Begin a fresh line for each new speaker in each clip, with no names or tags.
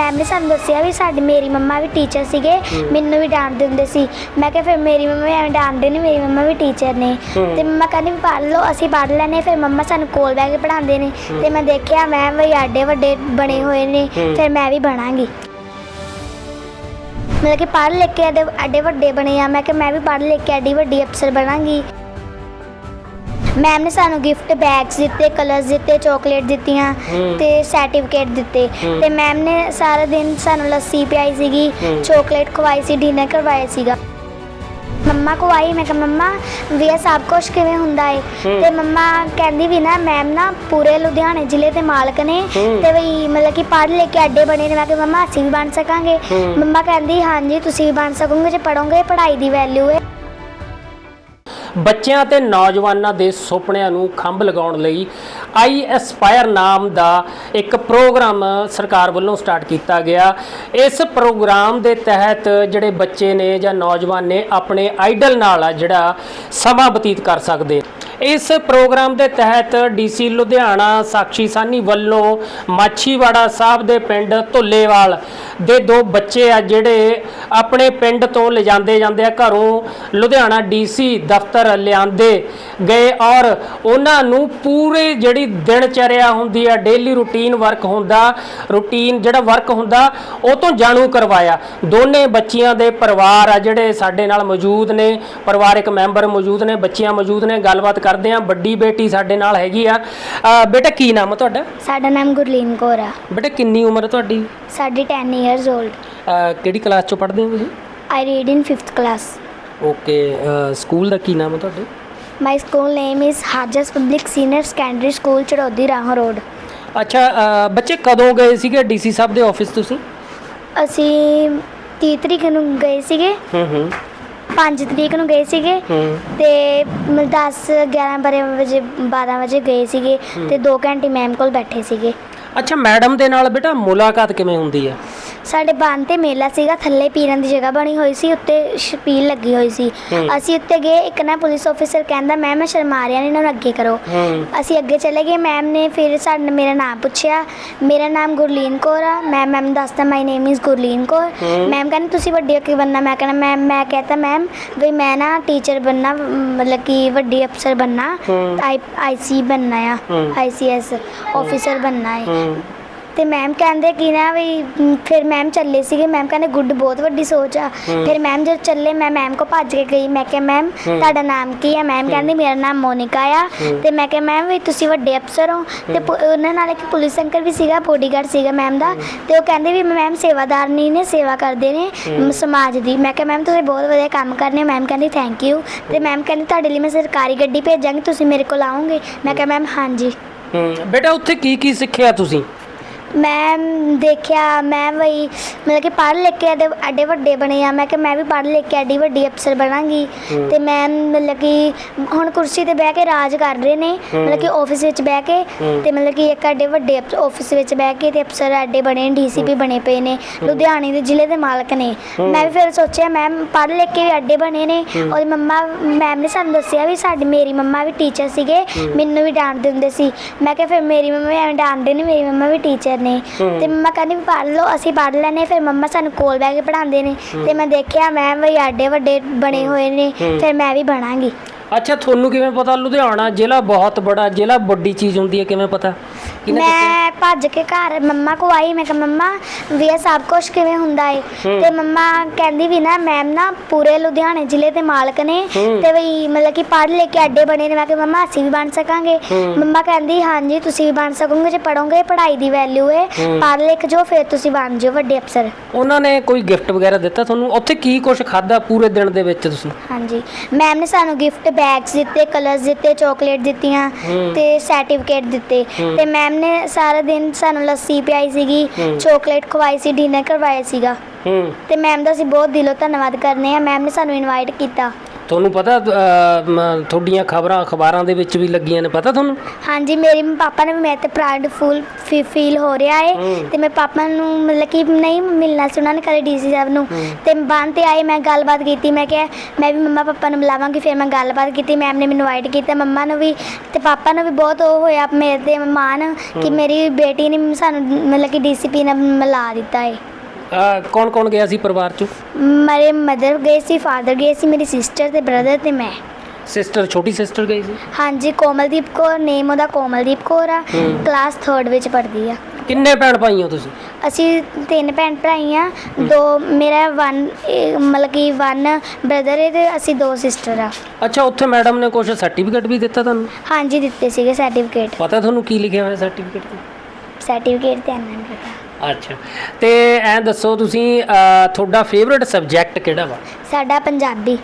Ma'am ਨੇ ਸਾਨੂੰ ਦੱਸਿਆ ਵੀ ਸਾਡੀ ਮੇਰੀ ਮੰਮਾ ਵੀ ਟੀਚਰ ਸੀਗੇ ਮੈਨੂੰ ਵੀ ਡਾਂਟਦੇ ਹੁੰਦੇ ਸੀ। ਮੈਂ ਕਿਹਾ ਫਿਰ ਮੇਰੀ ਮੰਮਾ ਵੀ ਐਵੇਂ ਡਾਂਟਦੇ ਨੇ ਮੇਰੀ ਮੰਮਾ ਵੀ ਟੀਚਰ ਨੇ। ਤੇ ਮੰਮਾ ਕਹਿੰਦੇ ਵੀ ਪੜ੍ਹ ਲਓ ਅਸੀਂ ਪੜ੍ਹ ਲੈਨੇ ਫਿਰ ਮੰਮਾ ਸਾਨੂੰ ਕੋਲ ਬਹਿ ਕੇ ਪੜ੍ਹਾਉਂਦੇ ਨੇ। ਤੇ ਮੈਂ ਦੇਖਿਆ ਮੈਂ ਵੀ ਆਡੇ ਵੱਡੇ ਬਣੇ ਹੋਏ ਨੇ। ਫਿਰ ਮੈਂ ਵੀ ਬਣਾਂਗੀ। ਮਤਲਬ ਕਿ ਪੜ੍ਹ ਲਿਖ ਕੇ ਐਡੇ ਐਡੇ ਵੱਡੇ ਬਣੇ ਆ ਮੈਂ ਕਿ ਮੈਂ ਵੀ ਪੜ੍ਹ ਲਿਖ ਕੇ ਐਡੀ ਵੱਡੀ ਅਫਸਰ ਬਣਾਂਗੀ। ਮੈਮ ਨੇ ਸਾਨੂੰ ਗਿਫਟ ਬੈਗਸ ਦਿੱਤੇ ਕਲਰਸ ਦਿੱਤੇ ਚਾਕਲੇਟ ਦਿੱਤੀਆਂ। ਤੇ ਸਰਟੀਫਿਕੇਟ ਦਿੱਤੇ। ਤੇ ਮੈਮ ਨੇ ਸਾਰਾ ਦਿਨ ਸਾਨੂੰ ਲੱਸੀ ਪਿਆਈ ਸੀਗੀ। ਚਾਕਲੇਟ ਖਵਾਈ ਸੀ ਡਿਨਰ ਕਰਵਾਇਆ ਸੀਗਾ ਮੰਮਾ ਕੋ ਆਈ ਮੈਂ ਕਿਹਾ ਮੰਮਾ ਵੀ ਇਹ ਸਭ ਕੁਝ ਕਿਵੇਂ ਹੁੰਦਾ ਏ। ਤੇ ਮੰਮਾ ਕਹਿੰਦੀ ਵੀ ਨਾ ਮੈਮ ਨਾ ਪੂਰੇ ਲੁਧਿਆਣੇ ਜ਼ਿਲ੍ਹੇ ਦੇ ਮਾਲਕ ਨੇ। ਤੇ ਵੀ ਮਤਲਬ ਕਿ ਪੜ੍ਹ ਲੈ ਕੇ ਅੱਡੇ ਬਣੇ ਨੇ ਮੈਂ ਕਿਹਾ ਮੰਮਾ ਅਸੀਂ ਵੀ ਬਣ ਸਕਾਂਗੇ। ਮੰਮਾ ਕਹਿੰਦੀ ਹਾਂਜੀ ਤੁਸੀਂ ਵੀ ਬਣ ਸਕੋਗੇ ਜੇ ਪੜੋਗੇ ਪੜ੍ਹਾਈ ਦੀ ਵੈਲਿਊ ਹੈ
ਬੱਚਿਆਂ ਤੇ ਨੌਜਵਾਨਾਂ ਦੇ ਸੁਪਨਿਆਂ ਨੂੰ ਖੰਭ ਲਗਾਉਣ ਲਈ ਆਈ ਐਸਪਾਇਰ ਨਾਮ ਦਾ ਇੱਕ ਪ੍ਰੋਗਰਾਮ ਸਰਕਾਰ ਵੱਲੋਂ ਸਟਾਰਟ ਕੀਤਾ ਗਿਆ। ਇਸ ਪ੍ਰੋਗਰਾਮ ਦੇ ਤਹਿਤ ਜਿਹੜੇ ਬੱਚੇ ਨੇ ਜਾਂ ਨੌਜਵਾਨ ਨੇ ਆਪਣੇ ਆਈਡਲ ਨਾਲ ਆ ਜਿਹੜਾ ਸਮਾਂ ਬਤੀਤ ਕਰ ਸਕਦੇ। ਇਸ ਪ੍ਰੋਗਰਾਮ ਦੇ ਤਹਿਤ ਡੀਸੀ ਲੁਧਿਆਣਾ ਸਾਖੀ ਸਾਨੀ ਵੱਲੋਂ ਮਾਛੀਵਾੜਾ ਸਾਹਿਬ ਦੇ ਪਿੰਡ ਧੁੱਲੇਵਾਲ ਦੇ ਦੋ ਬੱਚੇ ਆ ਜਿਹੜੇ ਆਪਣੇ ਪਿੰਡ ਤੋਂ ਲਿਜਾਂਦੇ ਜਾਂਦੇ ਆ ਘਰੋਂ ਲੁਧਿਆਣਾ ਡੀਸੀ ਦਫ਼ਤਰ ਲਿਆਂਦੇ ਗਏ ਔਰ ਉਹਨਾਂ ਨੂੰ ਪੂਰੇ ਜਿਹੜੀ ਦਿਨਚਰਿਆ ਹੁੰਦੀ ਆ ਡੇਲੀ ਰੂਟੀਨ ਵਰਕ ਹੁੰਦਾ ਰੂਟੀਨ ਜਿਹੜਾ ਵਰਕ ਹੁੰਦਾ ਉਹ ਤੋਂ ਜਾਣੂ ਕਰਵਾਇਆ। ਦੋਨੇ ਬੱਚੀਆਂ ਦੇ ਪਰਿਵਾਰ ਆ ਜਿਹੜੇ ਸਾਡੇ ਨਾਲ ਮੌਜੂਦ ਨੇ ਪਰਿਵਾਰਕ ਮੈਂਬਰ ਮੌਜੂਦ ਨੇ ਬੱਚੀਆਂ ਮੌਜੂਦ ਨੇ ਗੱਲਬਾਤ ਕਰਦੇ ਆ। ਵੱਡੀ ਬੇਟੀ ਸਾਡੇ ਨਾਲ ਹੈਗੀ ਆ। ਬੇਟਾ ਕੀ ਨਾਮ ਆ ਤੁਹਾਡਾ?
ਸਾਡਾ ਨਾਮ ਗੁਰਲੀਨ ਕੌਰ ਆ।
ਬੇਟਾ ਕਿੰਨੀ ਉਮਰ ਤੁਹਾਡੀ?
ਸਾਡੀ 10 ਇਅਰਸ 올ਡ
ਅ, ਕਿਹੜੀ ਕਲਾਸ ਚੋਂ ਪੜ੍ਹਦੇ ਹੋ ਤੁਸੀਂ?
I read in 5th class
okay school ਦਾ ਕੀ ਨਾਮ ਹੈ ਤੁਹਾਡੇ?
My school name is ਹਾਜਸ public senior secondary school ਚੜੋਦੀ ਰਾਹ ਰੋਡ
ਅੱਛਾ ਬੱਚੇ ਕਦੋਂ ਗਏ ਸੀਗੇ ਡੀਸੀ ਸਾਹਿਬ ਦੇ ਆਫਿਸ ਤੁਸੀਂ?
ਅਸੀਂ 30 ਤਰੀਕ ਨੂੰ ਗਏ ਸੀਗੇ।
ਹੂੰ ਹੂੰ।
5 ਤਰੀਕ ਨੂੰ ਗਏ ਸੀਗੇ।
ਹੂੰ।
ਤੇ 10 11 ਬਾਰਾਂ ਵਜੇ 12 ਵਜੇ ਗਏ ਸੀਗੇ। ਤੇ 2 ਘੰਟੇ ਮੈਮ ਕੋਲ ਬੈਠੇ ਸੀਗੇ।
ਅੱਛਾ ਮੈਡਮ ਦੇ ਨਾਲ ਬੇਟਾ ਮੁਲਾਕਾਤ ਕਿਵੇਂ ਹੁੰਦੀ ਹੈ
ਸਾਡੇ ਬੰਨ ਤੇ ਮੇਲਾ ਸੀਗਾ ਥੱਲੇ ਪੀਰਨ ਦੀ ਜਗ੍ਹਾ ਬਣੀ ਹੋਈ ਸੀ ਉੱਤੇ ਛਪੀਲ ਲੱਗੀ ਹੋਈ ਸੀ। ਅਸੀਂ ਉੱਤੇ ਗਏ ਇੱਕ ਨਾ ਪੁਲਿਸ ਆਫੀਸਰ ਕਹਿੰਦਾ ਮੈਮ ਮੈਂ ਸ਼ਰਮਾ ਰਿਹਾ ਨੇ ਇਹਨਾਂ ਨੂੰ ਅੱਗੇ ਕਰੋ। ਅਸੀਂ ਅੱਗੇ ਚਲੇ ਗਏ ਮੈਮ ਨੇ ਫਿਰ ਸਾਡੇ ਮੇਰਾ ਨਾਮ ਪੁੱਛਿਆ ਮੇਰਾ ਨਾਮ ਗੁਰਲੀਨ ਕੌਰ ਆ। ਮੈਂ ਮੈਮ ਨੂੰ ਦੱਸਤਾ my name is Gurleen Kaur. Ma'am ਕਹਿੰਦੀ ਤੁਸੀਂ ਵੱਡੀ ਹੋ ਕੇ ਬੰਨਾ। ਮੈਂ ਕਹਿੰਦਾ ਮੈਮ ਮੈਂ ਕਹਤਾ ਮੈਮ ਵੀ ਮੈਂ ਨਾ ਟੀਚਰ ਬੰਨਾ ਮਤਲਬ ਕਿ ਵੱਡੀ ਅਫਸਰ ਬੰਨਾ। ਆਈਸੀ ਬੰਨਾ ਆ। ਆਈਸੀਐਸ ਆਫੀਸਰ ਬੰਨਾ ਹੈ।
ਹੂੰ
ਤੇ ਮੈਮ ਕਹਿੰਦੇ ਕਿ ਨਾ ਵੀ ਮ, ਫਿਰ ਮੈਮ ਚੱਲੇ ਸੀਗੇ। ਮੈਮ ਕਹਿੰਦੇ ਗੁੱਡ ਬਹੁਤ ਵੱਡੀ ਸੋਚ ਆ।
ਹੂੰ।
ਫਿਰ ਮੈਮ ਜਦ ਚੱਲੇ ਮੈਂ ਮੈਮ ਕੋ ਭੱਜ ਕੇ ਗਈ। ਮੈਂ ਕਿਹਾ ਮੈਮ
ਹੂੰ।
ਤੁਹਾਡਾ ਨਾਮ ਕੀ ਹੈ ਮੈਮ ਕਹਿੰਦੀ ਮੇਰਾ ਨਾਮ ਮੋਨਿਕਾ ਆ।
ਹੂੰ।
ਤੇ ਮੈਂ ਕਿਹਾ ਮੈਮ ਵੀ ਤੁਸੀਂ ਵੱਡੇ ਅਫਸਰ ਹੋ। ਤੇ ਪੁ- ਉਹਨਾਂ ਨਾਲ ਇੱਕ ਪੁਲਿਸ ਅੰਕਲ ਵੀ ਸੀਗਾ ਬੋਡੀਗਾਰਡ ਸੀਗਾ ਮੈਮ ਦਾ। ਤੇ ਉਹ ਕਹਿੰਦੇ ਵੀ ਮੈਮ ਸੇਵਾਦਾਰਨੀ ਨੇ ਸੇਵਾ ਕਰਦੇ ਨੇ
ਹੂੰ।
ਸਮਾਜ ਦੀ। ਮੈਂ ਕਿਹਾ ਮੈਮ ਤੁਸੀਂ ਬਹੁਤ ਵਧੀਆ ਕੰਮ ਕਰਨੇ ਮੈਮ ਕਹਿੰਦੀ ਥੈਂਕ ਯੂ ਤੇ ਮੈਮ ਕਹਿੰਦੀ ਤੁਹਾਡੇ ਲਈ ਮੈਂ ਸਰਕਾਰੀ ਗੱਡੀ ਭੇਜਾਂਗੀ ਤੁਸੀਂ ਮੇਰੇ ਕੋਲ ਆਓਗੇ? ਮੈਂ ਕਿਹਾ ਮੈਮ ਹਾਂਜੀ।
ਹੂੰ। ਬੇਟਾ ਉੱਥੇ ਕੀ ਕੀ ਸਿੱਖਿਆ ਤੁਸੀਂ?
ਮੈਂ ਦੇਖਿਆ ਮੈਂ ਵਈ ਮਤਲਬ ਕਿ ਪੜ੍ਹ ਲਿਖ ਕੇ ਐਡੇ ਐਡੇ ਵੱਡੇ ਬਣੇ ਆ। ਮੈਂ ਕਿ ਮੈਂ ਵੀ ਪੜ੍ਹ ਲਿਖ ਕੇ ਐਡੀ ਵੱਡੀ ਅਫਸਰ ਬਣਾਂਗੀ। ਤੇ ਮੈਂ ਮਤਲਬ ਕਿ ਹੁਣ ਕੁਰਸੀ ਤੇ ਬਹਿ ਕੇ ਰਾਜ ਕਰ ਰਹੇ ਨੇ। ਮਤਲਬ ਕਿ ਆਫਿਸ ਵਿੱਚ ਬਹਿ ਕੇ। ਤੇ ਮਤਲਬ ਕਿ ਇੱਕ ਐਡੇ ਵੱਡੇ ਆਫਿਸ ਵਿੱਚ ਬਹਿ ਕੇ ਤੇ ਅਫਸਰ ਐਡੇ ਬਣੇ ਡੀਸੀਪੀ ਬਣੇ ਪਏ ਨੇ। ਲੁਧਿਆਣੇ ਦੇ ਜ਼ਿਲ੍ਹੇ ਦੇ ਮਾਲਕ ਨੇ। ਮੈਂ ਵੀ ਫਿਰ ਸੋਚਿਆ ਮੈਮ ਪੜ੍ਹ ਲਿਖ ਕੇ ਵੀ ਐਡੇ ਬਣੇ ਨੇ। ਉਹਦੀ ਮੰਮਾ ਮੈਮ ਨੇ ਸਾਨੂੰ ਦੱਸਿਆ ਵੀ ਸਾਡੀ ਮੇਰੀ ਮੰਮਾ ਵੀ ਟੀਚਰ ਸੀਗੇ। ਮੈਨੂੰ ਵੀ ਡਾਂਟਦੇ ਹੁੰਦੇ ਸੀ। ਮੈਂ ਕਿਹਾ ਫਿਰ ਮੇਰੀ ਮੰਮਾ ਵੀ ਐਵੇਂ ਡਾਂਟਦੇ ਨੇ ਮੇਰੀ ਮੰਮਾ ਵੀ ਟੀਚਰ ਨੇ। ਤੇ ਮੰਮਾ ਕਹਿੰਦੀ ਵੀ ਪੜ੍ਹ ਲਓ ਅਸੀਂ ਪੜ੍ਹ ਲੈਨੇ ਫਿਰ ਮੰਮਾ ਸਾਨੂੰ ਕੋਲ ਬਹਿ ਕੇ ਪੜ੍ਹਾਉਂਦੇ ਨੇ। ਤੇ ਮੈਂ ਦੇਖਿਆ ਮੈਮ ਵੀ ਐਡੇ ਵੱਡੇ ਬਣੇ ਹੋਏ ਨੇ। ਫਿਰ ਮੈਂ ਵੀ ਬਣਾਂਗੀ।
ਅੱਛਾ ਤੁਹਾਨੂੰ ਕਿਵੇਂ ਪਤਾ? ਲੁਧਿਆਣਾ ਜ਼ਿਲ੍ਹਾ ਬਹੁਤ ਬੜਾ ਜ਼ਿਲ੍ਹਾ ਵੱਡੀ ਚੀਜ਼ ਹੁੰਦੀ ਹੈ ਕਿਵੇਂ ਪਤਾ? ਕਿਹਨੇ ਦੱਸਿਆ?
ਮੈਂ ਭੱਜ ਕੇ ਘਰ ਮੰਮਾ ਕੋ ਆਈ ਮੈਂ ਕਿਹਾ ਮੰਮਾ ਵੀ ਇਹ ਸਭ ਕੁਝ ਕਿਵੇਂ ਹੁੰਦਾ ਏ?
ਹੂੰ।
ਤੇ ਮੰਮਾ ਕਹਿੰਦੀ ਵੀ ਨਾ ਮੈਮ ਨਾ ਪੂਰੇ ਲੁਧਿਆਣੇ ਜ਼ਿਲ੍ਹੇ ਦੇ ਮਾਲਕ ਨੇ।
ਹੂੰ।
ਤੇ ਵੀ ਮਤਲਬ ਕਿ ਪੜ੍ਹ ਲੈ ਕੇ ਅੱਡੇ ਬਣੇ ਨੇ ਮੈਂ ਕਿਹਾ ਮੰਮਾ ਅਸੀਂ ਵੀ ਬਣ ਸਕਾਂਗੇ।
ਹੂੰ।
ਮੰਮਾ ਕਹਿੰਦੀ ਹਾਂਜੀ ਤੁਸੀਂ ਵੀ ਬਣ ਸਕੋਗੇ ਜੇ ਪੜੋਗੇ ਪੜ੍ਹਾਈ ਦੀ ਵੈਲਿਊ ਹੂੰ। ਪੜ੍ਹ ਲਿਖ ਜੋ ਫਿਰ ਤੁਸੀਂ ਬਣ ਜਿਓ ਵੱਡੇ ਅਫਸਰ।
ਉਹਨਾਂ ਨੇ ਕੋਈ ਗਿਫਟ ਵਗੈਰਾ ਦਿੱਤਾ ਤੁਹਾਨੂੰ? ਉੱਥੇ ਕੀ ਕੁਝ ਖਾਦਾ ਪੂਰੇ ਦਿਨ ਦੇ ਵਿੱਚ ਤੁਸੀਂ?
ਹਾਂਜੀ। ਮੈਮ ਨੇ ਸਾਨੂੰ ਗਿਫਟ ਬੈਗਸ ਦਿੱਤੇ ਕਲਰਸ ਦਿੱਤੇ ਚਾਕਲੇਟ ਦਿੱਤੀਆਂ। ਤੇ ਸਰਟੀਫਿਕੇਟ ਦਿੱਤੇ। ਤੇ ਮੈਮ ਨੇ ਸਾਰਾ ਦਿਨ ਸਾਨੂੰ ਲੱਸੀ ਪਿਆਈ ਸੀਗੀ। ਚਾਕਲੇਟ ਖਵਾਈ ਸੀ ਡਿਨਰ ਕਰਵਾਇਆ ਸੀਗਾ
ਹੂੰ
ਤੇ ਮੈਮ ਦਾ ਅਸੀਂ ਬਹੁਤ ਦਿਲੋਂ ਧੰਨਵਾਦ ਕਰਨੇ ਆ ਮੈਮ ਨੇ ਸਾਨੂੰ ਇਨਵਾਈਟ ਕੀਤਾ
ਤੁਹਾਨੂੰ ਪਤਾ ਮ, ਤੁਹਾਡੀਆਂ ਖਬਰਾਂ ਅਖਬਾਰਾਂ ਦੇ ਵਿੱਚ ਵੀ ਲੱਗੀਆਂ ਨੇ ਪਤਾ ਤੁਹਾਨੂੰ?
ਹਾਂਜੀ ਮੇਰੇ ਪਾਪਾ ਨੇ ਮੇਰੇ ਤੇ ਪ੍ਰਾਊਡ ਫੁੱਲ ਫੀਲ ਹੋ ਰਿਹਾ ਹੈ
ਹੂੰ।
ਤੇ ਮੇਰੇ ਪਾਪਾ ਨੂੰ ਮਤਲਬ ਕਿ ਨਹੀਂ ਮਿਲਣਾ ਸੀ ਉਹਨਾਂ ਨੇ ਕਦੇ ਡੀਸੀ ਸਾਹਿਬ ਨੂੰ। ਤੇ ਬੰਨ ਤੇ ਆਏ ਮੈਂ ਗੱਲਬਾਤ ਕੀਤੀ ਮੈਂ ਕਿਹਾ ਮੈਂ ਵੀ ਮੰਮਾ ਪਾਪਾ ਨੂੰ ਮਿਲਾਵਾਂਗੀ ਫਿਰ ਮੈਂ ਗੱਲਬਾਤ ਕੀਤੀ ਮੈਮ ਨੇ ਮੈਨੂੰ ਇਨਵਾਈਟ ਕੀਤਾ ਮੰਮਾ ਨੂੰ ਵੀ ਤੇ ਪਾਪਾ ਨੂੰ ਵੀ ਬਹੁਤ ਉਹ ਹੋਇਆ ਮੇਰੇ ਤੇ ਮਾਣ ਕਿ ਮੇਰੀ ਬੇਟੀ ਨੇ ਸਾਨੂੰ ਮਤਲਬ ਕਿ ਡੀਸੀਪੀ ਨੇ ਮਿਲਾ ਦਿੱਤਾ ਹੈ
ਕੌਣ ਕੌਣ ਗਿਆ ਸੀ ਪਰਿਵਾਰ ਚੋਂ?
ਮੇਰੇ ਮਦਰ ਗਏ ਸੀ ਫਾਦਰ ਗਏ ਸੀ ਮੇਰੀ ਸਿਸਟਰ ਤੇ ਬ੍ਰਦਰ ਤੇ ਮੈਂ।
ਸਿਸਟਰ ਛੋਟੀ ਸਿਸਟਰ ਗਈ ਸੀ?
ਹਾਂਜੀ ਕੋਮਲਦੀਪ ਕੌਰ ਨੇਮ ਉਹਦਾ ਕੋਮਲਦੀਪ ਕੌਰ ਆ। ਕਲਾਸ 3rd ਵਿੱਚ ਪੜ੍ਹਦੀ ਆ।
ਕਿੰਨੇ ਭੈਣ ਭਾਈ ਹੋ ਤੁਸੀਂ?
ਅਸੀਂ ਤਿੰਨ ਭੈਣ ਭਰਾਈ ਆ। ਦੋ ਮੇਰਾ ਵਨ ਮਤਲਬ ਕਿ ਵਨ ਬ੍ਰਦਰ ਹੈ ਤੇ ਅਸੀਂ ਦੋ ਸਿਸਟਰ ਆ।
ਅੱਛਾ ਉੱਥੇ ਮੈਡਮ ਨੇ ਕੁਝ ਸਰਟੀਫਿਕੇਟ ਵੀ ਦਿੱਤਾ ਤੁਹਾਨੂੰ?
ਹਾਂਜੀ ਦਿੱਤੇ ਸੀਗੇ ਸਰਟੀਫਿਕੇਟ
ਪਤਾ ਤੁਹਾਨੂੰ ਕੀ ਲਿਖਿਆ ਹੋਇਆ ਸਰਟੀਫਿਕੇਟ ਤੇ?
ਸਰਟੀਫਿਕੇਟ ਤੇ ਨਹੀਂ ਪਤਾ।
ਅੱਛਾ। ਤੇ ਐਂ ਦੱਸੋ ਤੁਸੀਂ ਤੁਹਾਡਾ ਫੇਵਰਿਟ ਸਬਜੈਕਟ ਕਿਹੜਾ ਵਾ?
ਸਾਡਾ ਪੰਜਾਬੀ।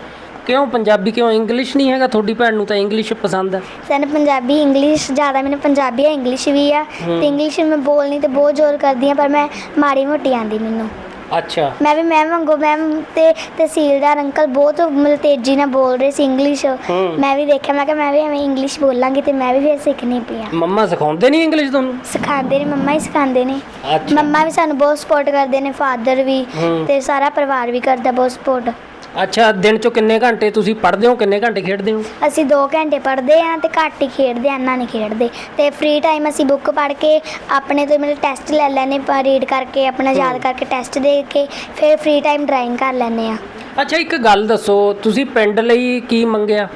ਕਿਉਂ ਪੰਜਾਬੀ? ਕਿਉਂ ਇੰਗਲਿਸ਼ ਨਹੀਂ ਹੈਗਾ? ਤੁਹਾਡੀ ਭੈਣ ਨੂੰ ਤਾਂ ਇੰਗਲਿਸ਼ ਪਸੰਦ ਹੈ
ਸਾਨੂੰ ਪੰਜਾਬੀ ਇੰਗਲਿਸ਼ ਜ਼ਿਆਦਾ ਮੈਨੂੰ ਪੰਜਾਬੀ ਆ ਇੰਗਲਿਸ਼ ਵੀ ਆ। ਤੇ ਇੰਗਲਿਸ਼ ਮੈਂ ਬੋਲਣੀ ਤੇ ਬਹੁਤ ਜ਼ੋਰ ਕਰਦੀ ਆ ਪਰ ਮੈਂ ਮਾੜੀ ਮੋਟੀ ਆਂਦੀ ਮੈਨੂੰ।
ਅੱਛਾ।
ਮੈਂ ਵੀ ਮੈਮ ਵਾਂਗੂ ਮੈਮ ਤੇ ਤਹਿਸੀਲਦਾਰ ਅੰਕਲ ਬਹੁਤ ਮਤਲਬ ਤੇਜ਼ੀ ਨਾਲ ਬੋਲ ਰਹੇ ਸੀ ਇੰਗਲਿਸ਼
ਹੂੰ।
ਮੈਂ ਵੀ ਦੇਖਿਆ ਮੈਂ ਕਿਹਾ ਮੈਂ ਵੀ ਐਵੇਂ ਇੰਗਲਿਸ਼ ਬੋਲਾਂਗੀ ਤੇ ਮੈਂ ਵੀ ਫਿਰ ਸਿੱਖਣੀ ਪਈ ਆ।
ਮੰਮਾ ਸਿਖਾਉਂਦੇ ਨਹੀਂ ਇੰਗਲਿਸ਼ ਤੁਹਾਨੂੰ?
ਸਿਖਾਉਂਦੇ ਨੇ ਮੰਮਾ ਹੀ ਸਿਖਾਉਂਦੇ ਨੇ।
ਅੱਛਾ।
ਮੰਮਾ ਵੀ ਸਾਨੂੰ ਬਹੁਤ ਸਪੋਰਟ ਕਰਦੇ ਨੇ ਫਾਦਰ ਵੀ
ਹੂੰ।
ਤੇ ਸਾਰਾ ਪਰਿਵਾਰ ਵੀ ਕਰਦਾ ਬਹੁਤ ਸਪੋਰਟ
ਅੱਛਾ ਦਿਨ ਚੋਂ ਕਿੰਨੇ ਘੰਟੇ ਤੁਸੀਂ ਪੜ੍ਹਦੇ ਹੋ? ਕਿੰਨੇ ਘੰਟੇ ਖੇਡਦੇ ਹੋ?
ਅਸੀਂ 2 ਘੰਟੇ ਪੜ੍ਹਦੇ ਆ ਤੇ ਘੱਟ ਹੀ ਖੇਡਦੇ ਆ ਇੰਨਾ ਨਹੀਂ ਖੇਡਦੇ। ਤੇ ਫ੍ਰੀ ਟਾਈਮ ਅਸੀਂ ਬੁੱਕ ਪੜ੍ਹ ਕੇ ਆਪਣੇ ਤੋਂ ਮਤਲਬ ਟੈਸਟ ਲੈ ਲੈਨੇ ਪਰ ਰੀਡ ਕਰਕੇ ਆਪਣਾ ਯਾਦ ਕਰਕੇ ਟੈਸਟ ਦੇ ਕੇ ਫਿਰ ਫ੍ਰੀ ਟਾਈਮ ਡਰਾਇੰਗ ਕਰ ਲੈਨੇ ਆ
ਅੱਛਾ ਇੱਕ ਗੱਲ ਦੱਸੋ ਤੁਸੀਂ ਪਿੰਡ ਲਈ ਕੀ ਮੰਗਿਆ?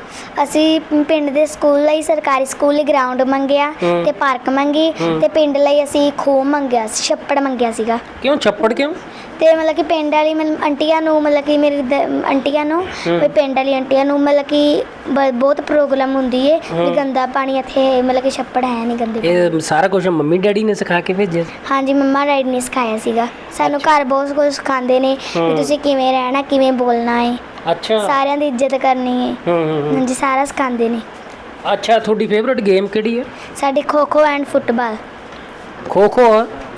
ਅਸੀਂ ਪਿੰਡ ਦੇ ਸਕੂਲ ਲਈ ਸਰਕਾਰੀ ਸਕੂਲ ਲਈ ਗਰਾਊਂਡ ਮੰਗਿਆ
ਹੂੰ।
ਤੇ ਪਾਰਕ ਮੰਗੀ। ਤੇ ਪਿੰਡ ਲਈ ਅਸੀਂ ਖੂਹ ਮੰਗਿਆ ਸੀ ਛੱਪੜ ਮੰਗਿਆ ਸੀਗਾ।
ਕਿਉਂ ਛੱਪੜ ਕਿਉਂ?
ਤੇ ਮਤਲਬ ਕਿ ਪਿੰਡ ਵਾਲੀ ਮਤਲਬ ਆਂਟੀਆਂ ਨੂੰ ਮਤਲਬ ਕਿ ਮੇਰੀ ਦ- ਆਂਟੀਆਂ ਨੂੰ। ਕੋਈ ਪਿੰਡ ਵਾਲੀ ਆਂਟੀਆਂ ਨੂੰ ਮਤਲਬ ਕਿ ਬ- ਬਹੁਤ ਪ੍ਰੋਬਲਮ ਹੁੰਦੀ ਏ। ਵੀ ਗੰਦਾ ਪਾਣੀ ਇੱਥੇ ਮਤਲਬ ਕਿ ਛੱਪੜ ਹੈ ਨਹੀਂ ਗੰਦੇ।
ਇਹ ਸਾਰਾ ਕੁਝ ਮੰਮੀ ਡੈਡੀ ਨੇ ਸਿਖਾ ਕੇ ਭੇਜਿਆ?
ਹਾਂਜੀ ਮੰਮਾ ਡੈਡੀ ਨੇ ਸਿਖਾਇਆ ਸੀਗਾ ਸਾਨੂੰ ਘਰ ਬਹੁਤ ਕੁਝ ਸਿਖਾਉਂਦੇ ਨੇ। ਵੀ ਤੁਸੀਂ ਕਿਵੇਂ ਰਹਿਣਾ ਕਿਵੇਂ ਬੋਲਣਾ ਹੈ
ਅੱਛਾ
ਸਾਰਿਆਂ ਦੀ ਇੱਜ਼ਤ ਕਰਨੀ ਹੈ
ਹੂੰ ਹੂੰ ਹੂੰ।
ਹਾਂਜੀ ਸਾਰਾ ਸਿਖਾਉਂਦੇ ਨੇ
ਅੱਛਾ ਤੁਹਾਡੀ ਫੇਵਰਿਟ ਗੇਮ ਕਿਹੜੀ ਹੈ
ਸਾਡੀ kho kho and football
kho kho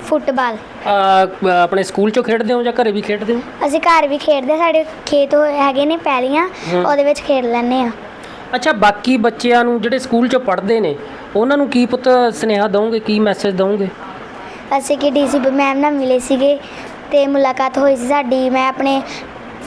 football.
ਆਪਣੇ ਸਕੂਲ ਚੋਂ ਖੇਡਦੇ ਹੋ ਜਾਂ ਘਰੇ ਵੀ ਖੇਡਦੇ ਹੋ?
ਅਸੀਂ ਘਰ ਵੀ ਖੇਡਦੇ ਸਾਡੇ ਖੇਤ ਹੋਏ ਹੈਗੇ ਨੇ ਪੈਲੀਆਂ। ਉਹਦੇ ਵਿੱਚ ਖੇਡ ਲੈਂਦੇ ਆ
ਅੱਛਾ ਬਾਕੀ ਬੱਚਿਆਂ ਨੂੰ ਜਿਹੜੇ ਸਕੂਲ ਚੋਂ ਪੜ੍ਹਦੇ ਨੇ ਉਹਨਾਂ ਨੂੰ ਕੀ ਪੁੱਤ ਸੁਨੇਹਾ ਦਵੋਗੇ ਕੀ ਮੈਸੇਜ ਦਵੋਗੇ?
ਅਸੀਂ ਕਿ ਡੀਸੀ ਮੈਮ ਨਾਲ ਮਿਲੇ ਸੀਗੇ ਤੇ ਮੁਲਾਕਾਤ ਹੋਈ ਸੀ ਸਾਡੀ ਮੈਂ ਆਪਣੇ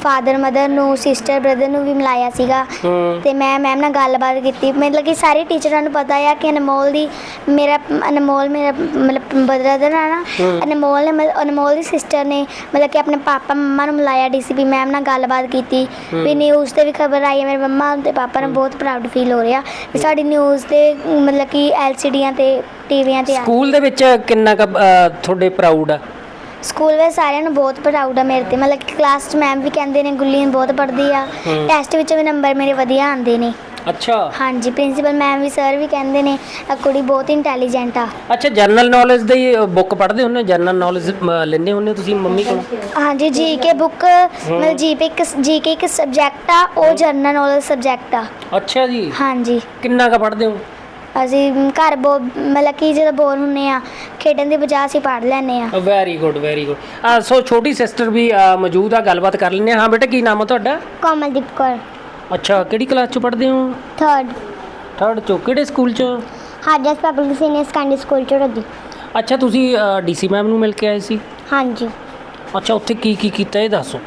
ਫਾਦਰ ਮਦਰ ਨੂੰ ਸਿਸਟਰ ਬ੍ਰਦਰ ਨੂੰ ਵੀ ਮਿਲਾਇਆ ਸੀਗਾ।
ਹੂੰ।
ਤੇ ਮੈਂ ਮੈਮ ਨਾਲ ਗੱਲਬਾਤ ਕੀਤੀ। ਮਤਲਬ ਕਿ ਸਾਰੇ ਟੀਚਰਾਂ ਨੂੰ ਪਤਾ ਆ ਕਿ ਅਨਮੋਲ ਦੀ ਮੇਰਾ ਅਨਮੋਲ ਮੇਰਾ ਮਤਲਬ ਬ੍ਰਦਰ ਆ ਨਾ। ਅਨਮੋਲ ਨੇ ਮਤਲਬ- ਅਨਮੋਲ ਦੀ ਸਿਸਟਰ ਨੇ ਮਤਲਬ ਕਿ ਆਪਣੇ ਪਾਪਾ ਮੰਮਾ ਨੂੰ ਮਿਲਾਇਆ ਡੀਸੀਪੀ ਮੈਮ ਨਾਲ ਗੱਲਬਾਤ ਕੀਤੀ। ਵੀ ਨਿਊਜ਼ ਤੇ ਵੀ ਖਬਰ ਆਈ ਹੈ ਮੇਰੇ ਮੰਮਾ ਤੇ ਪਾਪਾ ਨੂੰ ਬਹੁਤ ਪ੍ਰਾਊਡ ਫੀਲ ਹੋ ਰਿਹਾ। ਵੀ ਸਾਡੀ ਨਿਊਜ਼ ਤੇ ਮਤਲਬ ਕਿ ਐਲਸੀਡੀਆਂ ਤੇ ਟੀਵੀਆਂ ਤੇ ਆ।
ਸਕੂਲ ਦੇ ਵਿੱਚ ਕਿੰਨਾ ਕੁ ਤੁਹਾਡੇ ਪ੍ਰਾਊਡ ਆ?
ਸਕੂਲ ਵਿੱਚ ਸਾਰਿਆਂ ਨੂੰ ਬਹੁਤ ਪ੍ਰਾਊਡ ਆ ਮੇਰੇ ਤੇ। ਮਤਲਬ ਕਿ ਕਲਾਸ 'ਚ ਮੈਮ ਵੀ ਕਹਿੰਦੇ ਨੇ ਗੁੱਲੀਨ ਬਹੁਤ ਪੜ੍ਹਦੀ ਆ।
ਹੂੰ।
ਟੈਸਟ ਵਿੱਚ ਵੀ ਨੰਬਰ ਮੇਰੇ ਵਧੀਆ ਆਉਂਦੇ ਨੇ।
ਅੱਛਾ।
ਹਾਂਜੀ ਪ੍ਰਿੰਸੀਪਲ ਮੈਮ ਵੀ ਸਰ ਵੀ ਕਹਿੰਦੇ ਨੇ ਆ ਕੁੜੀ ਬਹੁਤ ਇੰਟੈਲੀਜੈਂਟ ਆ।
ਅੱਛਾ ਜਨਰਲ ਨੌਲੇਜ ਦੀ ਬੁੱਕ ਪੜ੍ਹਦੇ ਹੁੰਦੇ ਜਨਰਲ ਨੌਲੇਜ ਲੈਂਦੇ ਹੁੰਦੇ ਹੋ ਤੁਸੀਂ ਮੰਮੀ ਕੋਲ?
ਹਾਂਜੀ ਜੀਕੇ ਬੁੱਕ ਮਤਲਬ ਜੀਪੇ ਇੱਕ ਜੀਕੇ ਇੱਕ ਸਬਜੈਕਟ ਆ ਉਹ ਜਨਰਲ ਨੌਲੇਜ ਸਬਜੈਕਟ ਆ।
ਅੱਛਾ ਜੀ।
ਹਾਂਜੀ।
ਕਿੰਨਾ ਕੁ ਪੜ੍ਹਦੇ ਹੋ?
ਅਸੀਂ ਘਰ ਬੋ ਮਤਲਬ ਕਿ ਜਦੋਂ ਬੋਰ ਹੁੰਨੇ ਆ ਖੇਡਣ ਦੀ ਬਜਾਏ ਅਸੀਂ ਪੜ੍ਹ ਲੈਂਦੇ ਆ।
Very good very good so ਛੋਟੀ ਸਿਸਟਰ ਵੀ ਅ, ਮੌਜੂਦ ਆ ਗੱਲਬਾਤ ਕਰ ਲੈਂਦੇ ਹਾਂ ਹਾਂ ਬੇਟਾ ਕੀ ਨਾਮ ਆ ਤੁਹਾਡਾ?
ਕੋਮਲਦੀਪ ਕੌਰ।
ਅੱਛਾ ਕਿਹੜੀ ਕਲਾਸ ਚ ਪੜ੍ਹਦੇ ਹੋ?
ਥਰਡ
ਥਰਡ ਚੋਂ ਕਿਹੜੇ ਸਕੂਲ ਚ?
ਹਾਜਸ ਪਬਲਿਕ ਸੀਨੀਅਰ ਸੈਕੰਡਰੀ ਸਕੂਲ ਚੜੋਦੀ
ਅੱਛਾ ਤੁਸੀਂ ਡੀਸੀ ਮੈਮ ਨੂੰ ਮਿਲ ਕੇ ਆਏ ਸੀ?
ਹਾਂਜੀ।
ਅੱਛਾ ਉੱਥੇ ਕੀ ਕੀ ਕੀਤਾ ਇਹ ਦੱਸੋ।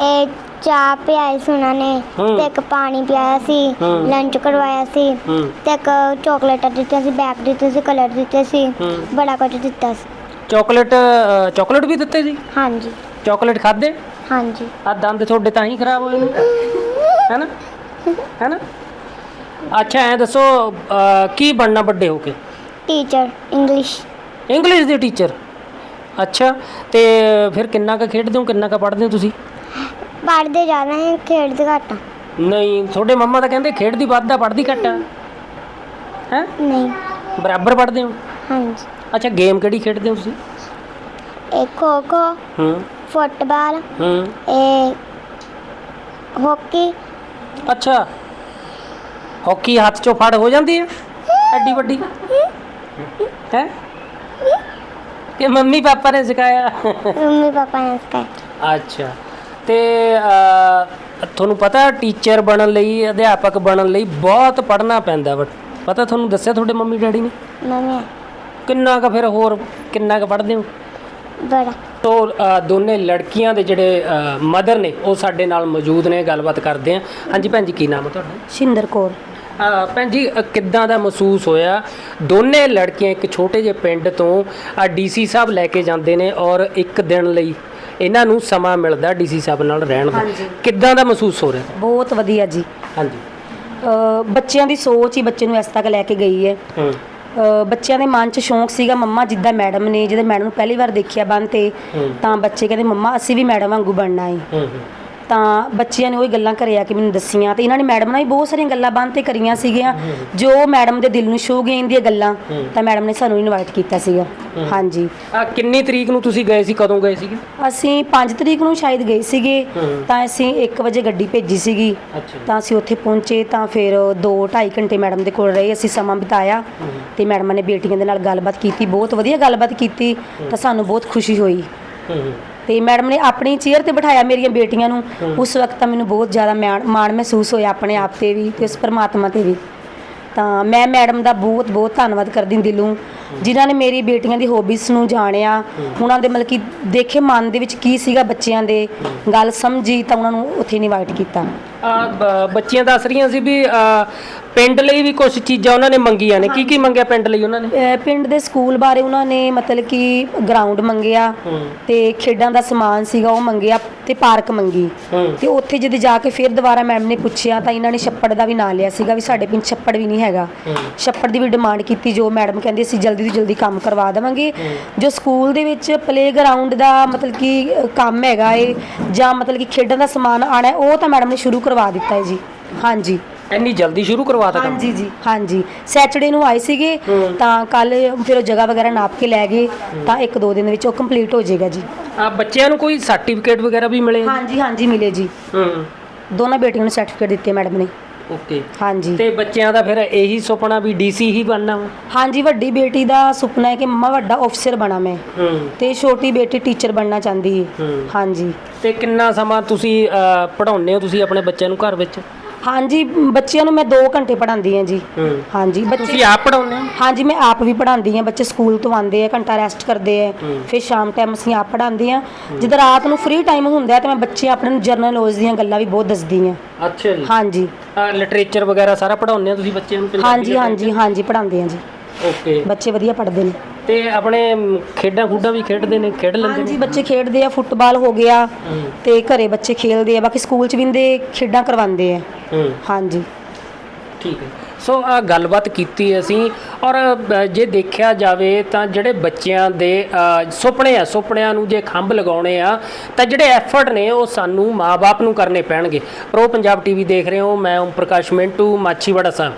ਇਹ ਚਾਹ ਪਿਆਈ ਸੀ ਉਹਨਾਂ ਨੇ
ਹੂੰ।
ਤੇ ਇੱਕ ਪਾਣੀ ਪਿਆਇਆ ਸੀ
ਹੂੰ।
ਲੰਚ ਕਰਵਾਇਆ ਸੀ
ਹੂੰ।
ਤੇ ਇੱਕ ਚਾਕਲੇਟਾਂ ਦਿੱਤੀਆਂ ਸੀ ਬੈਗ ਦਿੱਤੇ ਸੀ ਕਲਰ ਦਿੱਤੇ ਸੀ
ਹੂੰ।
ਬੜਾ ਕੁਝ ਦਿੱਤਾ ਸੀ।
ਚਾਕਲੇਟ ਚਾਕਲੇਟ ਵੀ ਦਿੱਤੇ ਸੀ?
ਹਾਂਜੀ।
ਚਾਕਲੇਟ ਖਾਦੇ
ਹਾਂਜੀ।
ਆ ਦੰਦ ਤੁਹਾਡੇ ਤਾਂ ਹੀ ਖਰਾਬ ਹੋਏ ਨੇ। ਹੈਨਾ? ਹੈਨਾ? ਅੱਛਾ ਐ ਦੱਸੋ ਅ, ਕੀ ਬਣਨਾ ਵੱਡੇ ਹੋ ਕੇ?
ਟੀਚਰ ਇੰਗਲਿਸ਼
ਇੰਗਲਿਸ਼ ਦੇ ਟੀਚਰ ਅੱਛਾ ਤੇ ਫਿਰ ਕਿੰਨਾ ਕੁ ਖੇਡਦੇ ਹੋ ਕਿੰਨਾ ਕੁ ਪੜ੍ਹਦੇ ਹੋ ਤੁਸੀਂ?
ਪੜ੍ਹਦੇ ਜ਼ਿਆਦਾ ਹੈ ਖੇਡਦੇ ਘੱਟ ਆ।
ਨਹੀਂ ਤੁਹਾਡੇ ਮੰਮਾ ਤਾਂ ਕਹਿੰਦੇ ਖੇਡਦੀ ਵੱਧ ਆ ਪੜ੍ਹਦੀ ਘੱਟ ਆ। ਹੈ?
ਨਹੀਂ।
ਬਰਾਬਰ ਪੜ੍ਹਦੇ ਹੋ?
ਹਾਂਜੀ।
ਅੱਛਾ ਗੇਮ ਕਿਹੜੀ ਖੇਡਦੇ ਹੋ ਤੁਸੀਂ?
ਇਹ ਖੋ ਖੋ
ਹੂੰ।
ਫੁੱਟਬਾਲ
ਹੂੰ।
ਇਹ ਹਾਕੀ।
ਅੱਛਾ। ਹਾਕੀ ਹੱਥ ਚੋਂ ਫੜ ਹੋ ਜਾਂਦੀ ਹੈ ਐਡੀ ਵੱਡੀ? ਹੈ? ਕਿ ਮੰਮੀ ਪਾਪਾ ਨੇ ਸਿਖਾਇਆ?
ਮੰਮੀ ਪਾਪਾ ਨੇ ਸਿਖਾਇਆ।
ਅੱਛਾ। ਤੇ ਤੁਹਾਨੂੰ ਪਤਾ ਟੀਚਰ ਬਣਨ ਲਈ ਅਧਿਆਪਕ ਬਣਨ ਲਈ ਬਹੁਤ ਪੜ੍ਹਨਾ ਪੈਂਦਾ ਵਾ। ਪਤਾ ਤੁਹਾਨੂੰ ਦੱਸਿਆ ਤੁਹਾਡੇ ਮੰਮੀ ਡੈਡੀ ਨੇ?
ਨਹੀਂ।
ਕਿੰਨਾ ਕੁ ਫਿਰ ਹੋਰ ਕਿੰਨਾ ਕੁ ਪੜ੍ਹਦੇ ਹੋ?
ਬੜਾ।
ਤੋ ਦੋਨੇ ਲੜਕੀਆਂ ਦੇ ਜਿਹੜੇ ਮਦਰ ਨੇ ਉਹ ਸਾਡੇ ਨਾਲ ਮੌਜੂਦ ਨੇ ਗੱਲਬਾਤ ਕਰਦੇ ਆ। ਹਾਂਜੀ ਭੈਣ ਜੀ ਕੀ ਨਾਮ ਹੈ ਤੁਹਾਡਾ?
ਸ਼ਿੰਦਰ ਕੌਰ।
ਭੈਣ ਜੀ ਕਿੱਦਾਂ ਦਾ ਮਹਿਸੂਸ ਹੋਇਆ? ਦੋਨੇ ਲੜਕੀਆਂ ਇੱਕ ਛੋਟੇ ਜਿਹੇ ਪਿੰਡ ਤੋਂ ਆ ਡੀਸੀ ਸਾਹਿਬ ਲੈ ਕੇ ਜਾਂਦੇ ਨੇ ਔਰ ਇੱਕ ਦਿਨ ਲਈ ਇਹਨਾਂ ਨੂੰ ਸਮਾਂ ਮਿਲਦਾ ਡੀਸੀ ਸਾਹਿਬ ਨਾਲ ਰਹਿਣ ਦਾ।
ਹਾਂਜੀ।
ਕਿੱਦਾਂ ਦਾ ਮਹਿਸੂਸ ਹੋ ਰਿਹਾ?
ਬਹੁਤ ਵਧੀਆ ਜੀ।
ਹਾਂਜੀ।
ਅ, ਬੱਚਿਆਂ ਦੀ ਸੋਚ ਹੀ ਬੱਚੇ ਨੂੰ ਇਸ ਤੱਕ ਲੈ ਕੇ ਗਈ ਹੈ।
ਹੂੰ।
ਅ, ਬੱਚਿਆਂ ਦੇ ਮਨ 'ਚ ਸ਼ੌਂਕ ਸੀਗਾ ਮੰਮਾ ਜਿੱਦਾਂ ਮੈਡਮ ਨੇ ਜਦੋਂ ਮੈਡਮ ਨੂੰ ਪਹਿਲੀ ਵਾਰ ਦੇਖਿਆ ਬੰਨ ਤੇ
ਹੂੰ।
ਤਾਂ ਬੱਚੇ ਕਹਿੰਦੇ ਮੰਮਾ ਅਸੀਂ ਵੀ ਮੈਡਮ ਵਾਂਗੂ ਬਣਨਾ ਹੈ
ਹੂੰ ਹੂੰ।
ਤਾਂ ਬੱਚਿਆਂ ਨੇ ਉਹੀ ਗੱਲਾਂ ਘਰੇ ਆ ਕੇ ਮੈਨੂੰ ਦੱਸੀਆਂ ਤੇ ਇਹਨਾਂ ਨੇ ਮੈਡਮ ਨਾਲ ਵੀ ਬਹੁਤ ਸਾਰੀਆਂ ਗੱਲਾਂ ਬੰਨ ਤੇ ਕਰੀਆਂ ਸੀਗੀਆਂ। ਜੋ ਮੈਡਮ ਦੇ ਦਿਲ ਨੂੰ ਛੂਹ ਗਈਆਂ ਦੀਆਂ ਗੱਲਾਂ ਤਾਂ ਮੈਡਮ ਨੇ ਸਾਨੂੰ ਇਨਵਾਈਟ ਕੀਤਾ ਸੀਗਾ। ਹਾਂਜੀ।
ਆ ਕਿੰਨੀ ਤਰੀਕ ਨੂੰ ਤੁਸੀਂ ਗਏ ਸੀ? ਕਦੋਂ ਗਏ ਸੀਗੇ?
ਅਸੀਂ 5 ਤਰੀਕ ਨੂੰ ਸ਼ਾਇਦ ਗਏ ਸੀਗੇ। ਤਾਂ ਅਸੀਂ 1 ਵਜੇ ਗੱਡੀ ਭੇਜੀ ਸੀਗੀ। ਤਾਂ ਅਸੀਂ ਉੱਥੇ ਪਹੁੰਚੇ ਤਾਂ ਫਿਰ 2 2.5 ਘੰਟੇ ਮੈਡਮ ਦੇ ਕੋਲ ਰਹੇ ਅਸੀਂ ਸਮਾਂ ਬਿਤਾਇਆ। ਤੇ ਮੈਡਮਾਂ ਨੇ ਬੇਟੀਆਂ ਦੇ ਨਾਲ ਗੱਲਬਾਤ ਕੀਤੀ ਬਹੁਤ ਵਧੀਆ ਗੱਲਬਾਤ ਕੀਤੀ। ਤਾਂ ਸਾਨੂੰ ਬਹੁਤ ਖੁਸ਼ੀ ਹੋਈ। ਤੇ ਮੈਡਮ ਨੇ ਆਪਣੀ ਚੇਅਰ ਤੇ ਬਿਠਾਇਆ ਮੇਰੀਆਂ ਬੇਟੀਆਂ ਨੂੰ। ਉਸ ਵਕਤ ਤਾਂ ਮੈਨੂੰ ਬਹੁਤ ਜ਼ਿਆਦਾ ਮਾਣ ਮਾਣ ਮਹਿਸੂਸ ਹੋਇਆ ਆਪਣੇ ਆਪ ਤੇ ਵੀ ਤੇ ਉਸ ਪਰਮਾਤਮਾ ਤੇ ਵੀ। ਤਾਂ ਮੈਂ ਮੈਡਮ ਦਾ ਬਹੁਤ ਬਹੁਤ ਧੰਨਵਾਦ ਕਰਦੀ ਦਿਲੋਂ। ਜਿਨ੍ਹਾਂ ਨੇ ਮੇਰੀ ਬੇਟੀਆਂ ਦੀ ਹੌਬੀਜ਼ ਨੂੰ ਜਾਣਿਆ ਉਹਨਾਂ ਦੇ ਮਤਲਬ ਕਿ ਦੇਖੇ ਮਨ ਦੇ ਵਿੱਚ ਕੀ ਸੀਗਾ ਬੱਚਿਆਂ ਦੇ ਗੱਲ ਸਮਝੀ ਤਾਂ ਉਹਨਾਂ ਨੂੰ ਉੱਥੇ ਇਨਵਾਈਟ ਕੀਤਾ।
ਬੱਚੀਆਂ ਦੱਸ ਰਹੀਆਂ ਸੀ ਵੀ ਪਿੰਡ ਲਈ ਵੀ ਕੁਝ ਚੀਜ਼ਾਂ ਉਹਨਾਂ ਨੇ ਮੰਗੀਆਂ ਨੇ। ਕੀ ਕੀ ਮੰਗਿਆ ਪਿੰਡ ਲਈ ਉਹਨਾਂ ਨੇ?
ਅਹ ਪਿੰਡ ਦੇ ਸਕੂਲ ਬਾਰੇ ਉਹਨਾਂ ਨੇ ਮਤਲਬ ਕਿ ਗਰਾਊਂਡ ਮੰਗਿਆ ਤੇ ਖੇਡਾਂ ਦਾ ਸਮਾਨ ਸੀਗਾ ਉਹ ਮੰਗਿਆ ਤੇ ਪਾਰਕ ਮੰਗੀ। ਤੇ ਉੱਥੇ ਜਦੋਂ ਜਾ ਕੇ ਫਿਰ ਦੁਬਾਰਾ ਮੈਮ ਨੇ ਪੁੱਛਿਆ ਤਾਂ ਇਹਨਾਂ ਨੇ ਛੱਪੜ ਦਾ ਵੀ ਨਾਂ ਲਿਆ ਸੀਗਾ ਵੀ ਸਾਡੇ ਪਿੰਡ ਛੱਪੜ ਵੀ ਨਹੀਂ ਹੈਗਾ। ਛੱਪੜ ਦੀ ਵੀ ਡਿਮਾਂਡ ਕੀਤੀ ਜੋ ਮੈਡਮ ਕਹਿੰਦੇ ਅਸੀਂ ਜਲਦੀ ਤੋਂ ਜਲਦੀ ਕੰਮ ਕਰਵਾ ਦੇਵਾਂਗੇ। ਜੋ ਸਕੂਲ ਦੇ ਵਿੱਚ ਪਲੇ ਗਰਾਊਂਡ ਦਾ ਮਤਲਬ ਕਿ ਅ, ਕੰਮ ਹੈਗਾ ਏ ਜਾਂ ਮਤਲਬ ਕਿ ਖੇਡਾਂ ਦਾ ਸਮਾਨ ਆਣਾ ਉਹ ਤਾਂ ਮੈਡਮ ਨੇ ਸ਼ੁਰੂ ਕਰਵਾ ਦਿੱਤਾ ਹੈ ਜੀ। ਹਾਂਜੀ।
ਇੰਨੀ ਜਲਦੀ ਸ਼ੁਰੂ ਕਰਵਾਤਾ ਕੰਮ?
ਹਾਂਜੀ ਜੀ ਹਾਂਜੀ। ਸੈਟਰਡੇ ਨੂੰ ਆਏ ਸੀਗੇ। ਤਾਂ ਕੱਲ ਫਿਰ ਉਹ ਜਗ੍ਹਾ ਵਗੈਰਾ ਨਾਪ ਕੇ ਲੈ ਗਏ ਤਾਂ ਇੱਕ ਦੋ ਦਿਨ ਵਿੱਚ ਉਹ ਕੰਪਲੀਟ ਹੋ ਜਾਏਗਾ ਜੀ।
ਆ ਬੱਚਿਆਂ ਨੂੰ ਕੋਈ ਸਰਟੀਫਿਕੇਟ ਵਗੈਰਾ ਵੀ ਮਿਲੇ?
ਹਾਂਜੀ ਹਾਂਜੀ ਮਿਲੇ ਜੀ।
ਹੂੰ।
ਦੋਨਾਂ ਬੇਟੀਆਂ ਨੂੰ ਸਰਟੀਫਿਕੇਟ ਦਿੱਤੇ ਮੈਡਮ ਨੇ।
ਓਕੇ
ਹਾਂਜੀ।
ਤੇ ਬੱਚਿਆਂ ਦਾ ਫਿਰ ਇਹੀ ਸੁਪਨਾ ਵੀ ਡੀਸੀ ਹੀ ਬਣਨਾ ਵਾ?
ਹਾਂਜੀ ਵੱਡੀ ਬੇਟੀ ਦਾ ਸੁਪਨਾ ਹੈ ਕਿ ਮੰਮਾ ਵੱਡਾ ਅਫਸਰ ਬਣਾ ਮੈਂ।
ਹੂੰ।
ਤੇ ਛੋਟੀ ਬੇਟੀ ਟੀਚਰ ਬਣਨਾ ਚਾਹੁੰਦੀ ਹੈ।
ਹੂੰ।
ਹਾਂਜੀ।
ਤੇ ਕਿੰਨਾ ਸਮਾਂ ਤੁਸੀਂ ਪੜਾਉਂਦੇ ਹੋ ਤੁਸੀਂ ਆਪਣੇ ਬੱਚਿਆਂ ਨੂੰ ਘਰ ਵਿੱਚ?
ਹਾਂਜੀ ਬੱਚਿਆਂ ਨੂੰ ਮੈਂ 2 ਘੰਟੇ ਪੜ੍ਹਾਉਂਦੀ ਹਾਂ ਜੀ।
ਹੂੰ।
ਹਾਂਜੀ ਬੱਚੇ
ਤੁਸੀਂ ਆਪ ਪੜਾਉਂਦੇ ਹੋ?
ਹਾਂਜੀ ਮੈਂ ਆਪ ਵੀ ਪੜ੍ਹਾਉਂਦੀ ਹਾਂ। ਬੱਚੇ ਸਕੂਲ ਤੋਂ ਆਉਂਦੇ ਆ ਘੰਟਾ ਰੈਸਟ ਕਰਦੇ ਆ। ਫਿਰ ਸ਼ਾਮ ਟਾਈਮ ਅਸੀਂ ਆਪ ਪੜ੍ਹਾਉਂਦੇ ਆ ਜਦੋਂ ਰਾਤ ਨੂੰ ਫ੍ਰੀ ਟਾਈਮ ਹੁੰਦਾ ਹੈ ਤਾਂ ਮੈਂ ਬੱਚੇ ਆਪਣੇ ਨੂੰ ਜਰਨਲ ਨੌਲੇਜ ਦੀਆਂ ਗੱਲਾਂ ਵੀ ਬਹੁਤ ਦੱਸਦੀ ਹਾਂ।
ਅੱਛਾ ਜੀ।
ਹਾਂਜੀ।
ਲਿਟਰੇਚਰ ਵਗੈਰਾ ਸਾਰਾ ਪੜਾਉਂਦੇ ਹੋ ਤੁਸੀਂ ਬੱਚਿਆਂ ਨੂੰ? ਪੰਜਾਬੀ
ਹਾਂਜੀ ਹਾਂਜੀ ਹਾਂਜੀ ਪੜ੍ਹਾਉਂਦੇ ਆ ਜੀ।
ਓਕੇ
ਬੱਚੇ ਵਧੀਆ ਪੜ੍ਹਦੇ ਨੇ।
ਤੇ ਆਪਣੇ ਖੇਡਾਂ ਖੂਡਾਂ ਵੀ ਖੇਡਦੇ ਨੇ ਖੇਡ ਲੈਂਦੇ
ਹਾਂਜੀ
ਨੇ।
ਬੱਚੇ ਖੇਡਦੇ ਆ ਫੁੱਟਬਾਲ ਹੋ ਗਿਆ ਤੇ ਘਰੇ ਬੱਚੇ ਖੇਡਦੇ ਆ ਬਾਕੀ ਸਕੂਲ ਚ ਵੀ ਇੰਦੇ ਖੇਡਾਂ ਕਰਵਾਉਂਦੇ ਆ।
ਹੂੰ।
ਹਾਂਜੀ।
ਠੀਕ ਹੈ। ਸੋ ਆ ਗੱਲਬਾਤ ਕੀਤੀ ਅਸੀਂ ਔਰ ਅ, ਜੇ ਦੇਖਿਆ ਜਾਵੇ ਤਾਂ ਜਿਹੜੇ ਬੱਚਿਆਂ ਦੇ ਅ, ਸੁਪਨੇ ਆ ਸੁਪਨਿਆਂ ਨੂੰ ਜੇ ਖੰਭ ਲਗਾਉਣੇ ਆ ਤਾਂ ਜਿਹੜੇ ਐਫਰਟ ਨੇ ਉਹ ਸਾਨੂੰ ਮਾਪੇ ਨੂੰ ਕਰਨੇ ਪੈਣਗੇ। ਪ੍ਰੋ ਪੰਜਾਬ ਟੀਵੀ ਦੇਖ ਰਹੇ ਹੋ ਮੈਂ ਓਮ ਪ੍ਰਕਾਸ਼ ਮਿੰਟੂ ਮਾਛੀਵਾੜਾ ਸਾਹਿਬ।